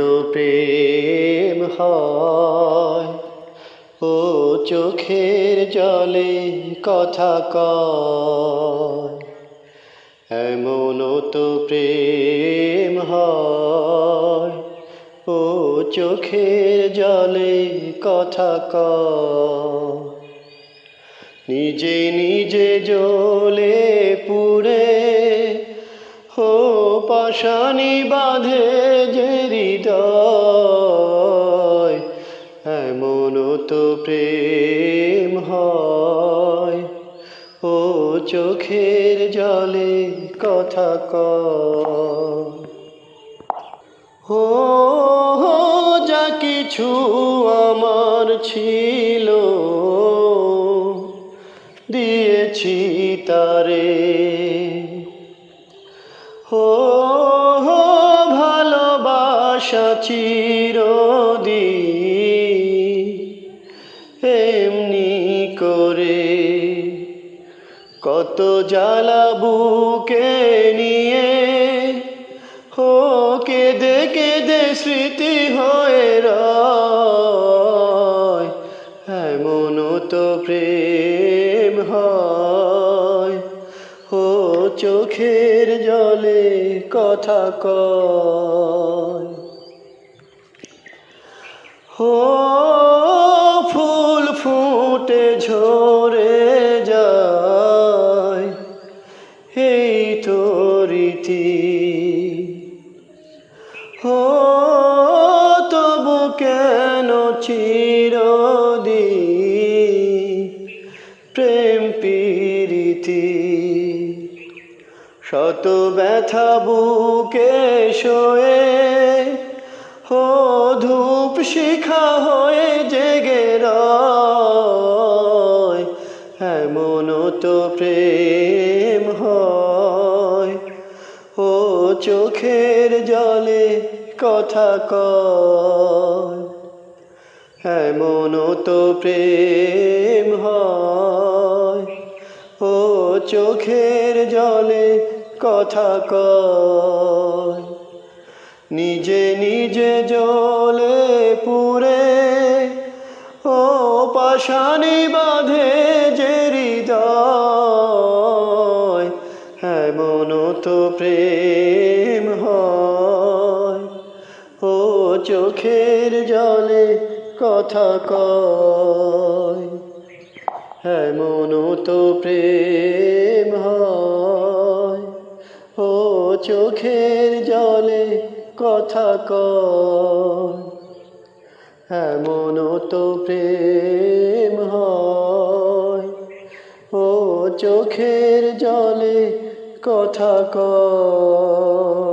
তো প্রেম হয়। ও চোখের জলে কথা কয়। এমন তো প্রেম হয়। ও চোখের জলে কথা কয়। নিজে নিজে জ্বলে পুড়ে হো পাশানি বাঁধে প্রেম হয়। ও চোখের জলে কথা কয়। ও যা কিছু আমার ছিল, দিয়েছি তারে। ও ভালোবাসা চিরদি করে কত জ্বালা বুকে নিয়ে হো কেঁদে কেঁদে স্মৃতি হয়ে রয়। তো প্রেম হয়। হো চোখের জলে কথা কয়। ঝরে যায়। এই তো রীতি। ও, তবু কেন চিরদি প্রেম প্রীতি? শত ব্যথা বুকে শোয়ে ও ধূপ শিখা হয়ে জেগে রয়। এমন তো প্রেম হয়। ও চোখের জলে কথা কয়। এমন তো প্রেম হয়। ও চোখের জলে কথা কয়। নিজে নিজে জলে পুরে ও পাশানি বাঁধে প্রেম হয়। ও চোখের জলে কথা কয়। এমন তো প্রেম হয়। ও চোখের জলে কথা কয়। এমন তো প্রেম হয়। ও চোখের জলে কথা কয়।